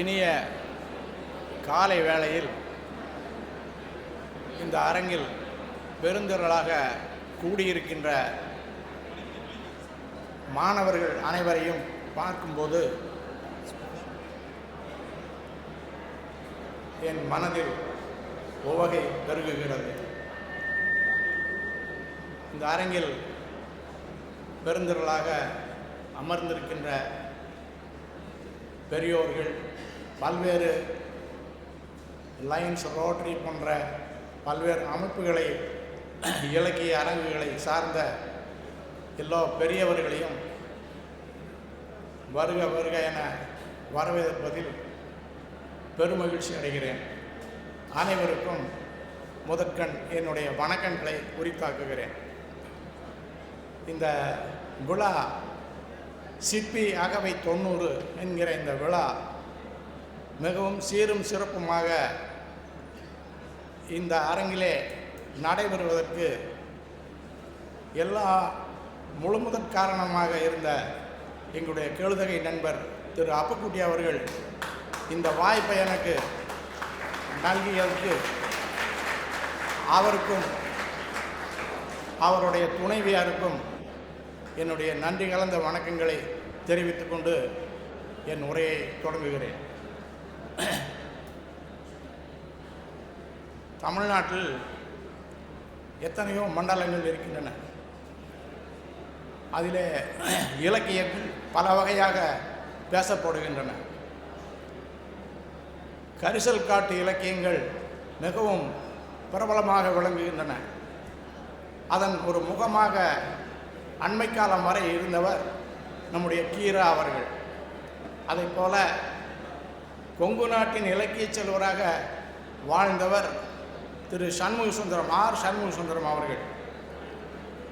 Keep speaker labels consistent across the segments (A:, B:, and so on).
A: இனிய காலை வேளையில் இந்த அரங்கில் பெருந்திரளாக கூடியிருக்கின்ற மாணவர்கள் அனைவரையும் பார்க்கும்போது என் மனதில் உவகை பெருகுகிறது. இந்த அரங்கில் பெருந்திரளாக அமர்ந்திருக்கின்ற பெரியோர்கள் பல்வேறு லைன்ஸ் ரோட்டரி போன்ற பல்வேறு அமைப்புகளை இலக்கிய அரங்குகளை சார்ந்த எல்லா பெரியவர்களையும் வருக வருக என வரவேற்பதில் பெருமகிழ்ச்சி அடைகிறேன். அனைவருக்கும் முதற்கண் என்னுடைய வணக்கங்களை உரித்தாக்குகிறேன். இந்த விழா சிற்பி அகவை தொண்ணூறு என்கிற இந்த விழா மிகவும் சீரும் சிறப்புமாக இந்த அரங்கிலே நடைபெறுவதற்கு எல்லா முழுமுதற் காரணமாக இருந்த எங்களுடைய கெழுதகை நண்பர் திரு அப்பக்குட்டி அவர்கள் இந்த வாய்ப்பை எனக்கு நல்கியதற்கு அவருக்கும் அவருடைய துணைவியாருக்கும் என்னுடைய நன்றி கலந்த வணக்கங்களை தெரிவித்துக்கொண்டு என் உரையை தொடங்குகிறேன். தமிழ்நாட்டில் எத்தனையோ மண்டலங்கள் இருக்கின்றன. அதில் இலக்கியங்கள் பல வகையாக பேசப்படுகின்றன. கரிசல் காட்டு இலக்கியங்கள் மிகவும் பிரபலமாக விளங்குகின்றன. அதன் ஒரு முகமாக அண்மை காலம் வரை இருந்தவர் நம்முடைய கீரா அவர்கள். அதை போல கொங்கு நாட்டின் இலக்கிய செல்வராக வாழ்ந்தவர் திரு சண்முக சுந்தரம் ஆர். சண்முக சுந்தரம் அவர்கள்.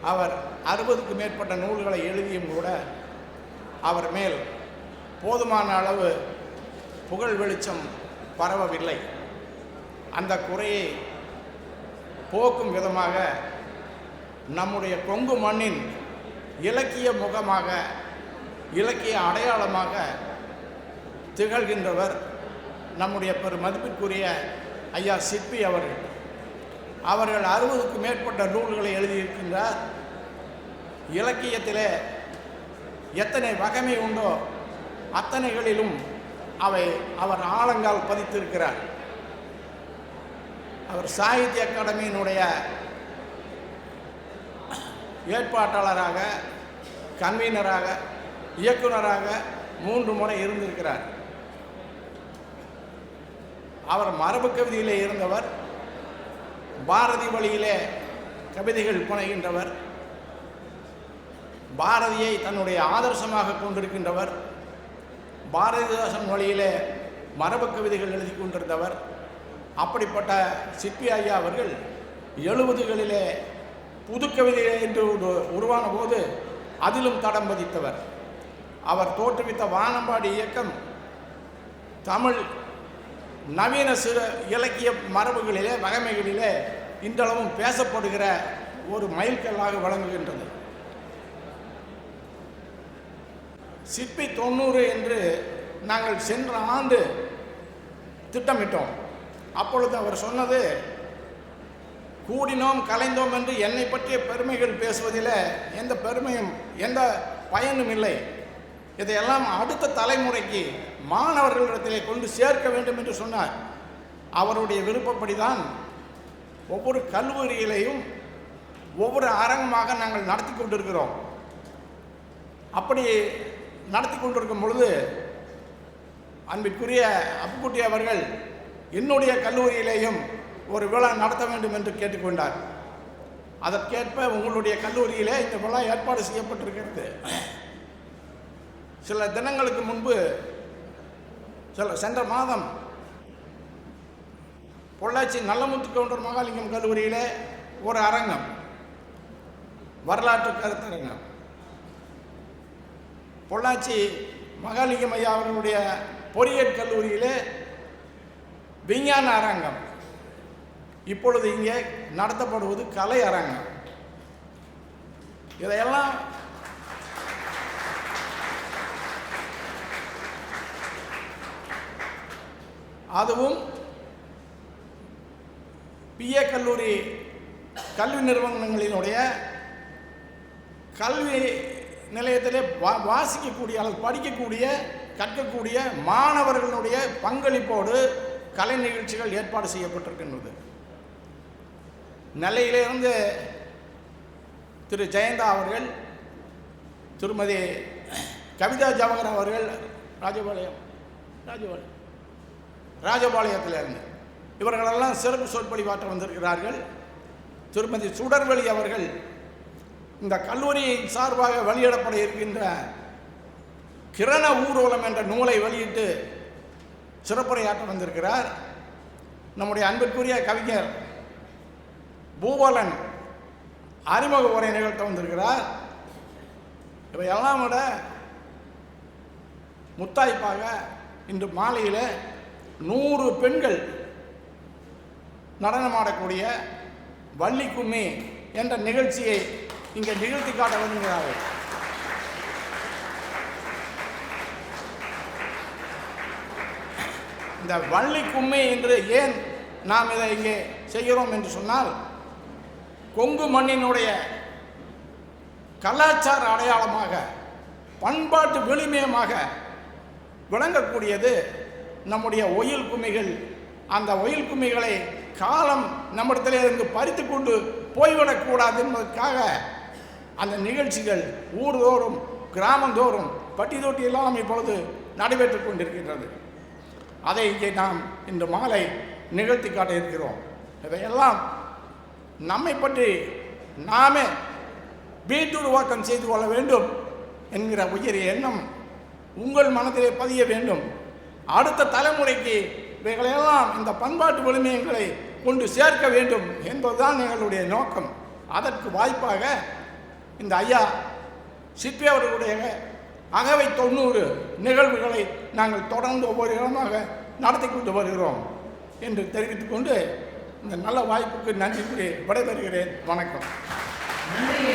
A: அவர் அறுபதுக்கு மேற்பட்ட நூல்களை எழுதியும் கூட அவர் மேல் போதுமான அளவு புகழ் வெளிச்சம் பரவவில்லை. அந்த குறையை போக்கும் விதமாக நம்முடைய கொங்கு மண்ணின் இலக்கிய முகமாக இலக்கிய அடையாளமாக திகழ்கின்றவர் நம்முடைய பெரு மதிப்பிற்குரிய ஐயா சிற்பி அவர்கள். அவர்கள் அறுபதுக்கு மேற்பட்ட நூல்களை எழுதியிருக்கின்றார். இலக்கியத்திலே எத்தனை வகைமை உண்டோ அத்தனைகளிலும் அவை அவர் ஆழங்கால் பதித்திருக்கிறார். அவர் சாகித்ய அகாடமியினுடைய ஏற்பாட்டாளராக கன்வீனராக இயக்குனராக மூன்று முறை இருந்திருக்கிறார். அவர் மரபு கவிதையிலே இருந்தவர் பாரதி வழியிலே கவிதைகள் புனைகின்றவர் பாரதியை தன்னுடைய ஆதர்சமாக கொண்டிருக்கின்றவர் பாரதிதாசன் வழியிலே மரபு கவிதைகள் எழுதி கொண்டிருந்தவர். அப்படிப்பட்ட சிப்பி ஐயா அவர்கள் எழுபதுகளிலே புது கவிதை என்று உருவான போது அதிலும் தடம் பதித்தவர். அவர் தோற்றுவித்த வானம்பாடி இயக்கம் தமிழ் நவீன சிறு இலக்கிய மரபுகளிலே வகைமைகளிலே இன்றளவும் பேசப்படுகிற ஒரு மைல்கல்லாக விளங்குகின்றது. சிற்பி தொண்ணூறு என்று நாங்கள் சென்ற ஆண்டு திட்டமிட்டோம். அப்பொழுது அவர் சொன்னது கூடினோம் கலைந்தோம் என்று என்னை பற்றிய பெருமைகள் பேசுவதில் எந்த பெருமையும் எந்த பயனும் இல்லை. இதையெல்லாம் அடுத்த தலைமுறைக்கு மாணவர்களிடத்திலே கொண்டு சேர்க்க வேண்டும் என்று சொன்னார். அவருடைய விருப்பப்படி தான் ஒவ்வொரு கல்லூரியிலையும் ஒவ்வொரு அரங்கமாக நாங்கள் நடத்தி கொண்டிருக்கிறோம். அப்படி நடத்தி கொண்டிருக்கும் பொழுது அன்பிற்குரிய அப்புக்குட்டி அவர்கள் என்னுடைய கல்லூரியிலேயும் ஒரு விழா நடத்த வேண்டும் என்று கேட்டுக்கொண்டார். அதற்கேற்ப உங்களுடைய கல்லூரியிலே இந்த விழா ஏற்பாடு செய்யப்பட்டிருக்கிறது. சில தினங்களுக்கு முன்பு சில சென்ற மாதம் பொள்ளாச்சி நல்லமுத்து கவுண்டர் மகாலிங்கம் கல்லூரியிலே ஒரு அரங்கம் வரலாற்று கருத்தரங்கம் பொள்ளாச்சி மகாலிங்கம் ஐயா அவர்களுடைய பொறியியல் கல்லூரியிலே விஞ்ஞான அரங்கம். இப்பொழுது இங்கே நடத்தப்படுவது கலை அரங்கம். இதையெல்லாம் அதுவும் பிஏ கல்லூரி கல்வி நிறுவனங்களினுடைய கல்வி நிலையத்திலே வா வாசிக்கக்கூடிய அல்லது படிக்கக்கூடிய கற்கக்கூடிய மாணவர்களுடைய பங்களிப்போடு கலை நிகழ்ச்சிகள் ஏற்பாடு செய்யப்பட்டிருக்கின்றது. நெல்லையிலிருந்து திரு ஜெயந்தா அவர்கள் திருமதி கவிதா ஜவஹர் அவர்கள் ராஜபாளையம் ராஜபாளையம். ராஜபாளையத்திலிருந்து. இவர்களெல்லாம் சிறப்பு சொற்பொழிவாற்ற வந்திருக்கிறார்கள். திருமதி சுடர்வெளி அவர்கள் இந்த கல்லூரியின் சார்பாக வெளியிடப்பட இருக்கின்ற கிரண ஊர்வலம் என்ற நூலை வெளியிட்டு சிறப்புரையாற்ற வந்திருக்கிறார். நம்முடைய அன்பிற்குரிய கவிஞர் பூபாலன் அறிமுக உரை நிகழ்த்த வந்திருக்கிறார். இவையெல்லாம் விட முத்தாய்ப்பாக இன்று மாலையில் நூறு பெண்கள் நடனமாடக்கூடிய வள்ளி கும்மி என்ற நிகழ்ச்சியை இங்கே நிகழ்த்தி காட்ட வருகிறார்கள் இந்த வள்ளி கும்மி என்று ஏன் நாம் இதை இங்கே செய்கிறோம் என்று சொன்னால் கொங்கு மண்ணினுடைய கலாச்சார அடையாளமாக பண்பாட்டு வெளிமயமாக விளங்கக்கூடியது நம்முடைய ஒயில் குமிகள் அந்த ஒயில் குமிகளை காலம் நம்மிடத்தில் இருந்து பறித்து கொண்டு போய்விடக்கூடாது என்பதற்காக அந்த நிகழ்ச்சிகள் ஊர்தோறும் கிராமந்தோறும் பட்டி இப்பொழுது நடைபெற்று கொண்டிருக்கின்றது. அதை இங்கே நாம் இந்த மாலை நிகழ்த்தி காட்ட இருக்கிறோம். இதையெல்லாம் நம்மை பற்றி நாமே வீட்டுருவாக்கம் செய்து கொள்ள வேண்டும் என்கிற உயரிய எண்ணம் உங்கள் மனத்திலே பதிய வேண்டும். அடுத்த தலைமுறைக்கு இவைகளையெல்லாம் இந்த பண்பாட்டு வலிமையங்களை கொண்டு சேர்க்க வேண்டும் என்பதுதான் எங்களுடைய நோக்கம். அதற்கு வாய்ப்பாக இந்த ஐயா சிற்பி அவர்களுடைய அகவை தொண்ணூறு நிகழ்வுகளை நாங்கள் தொடர்ந்து ஒவ்வொரு இடமாக நடத்தி கொண்டு வருகிறோம் என்று தெரிவித்துக் கொண்டு இந்த நல்ல வாய்ப்புக்கு நன்றி கூறி விடைபெறுகிறேன். வணக்கம்.
B: நன்றி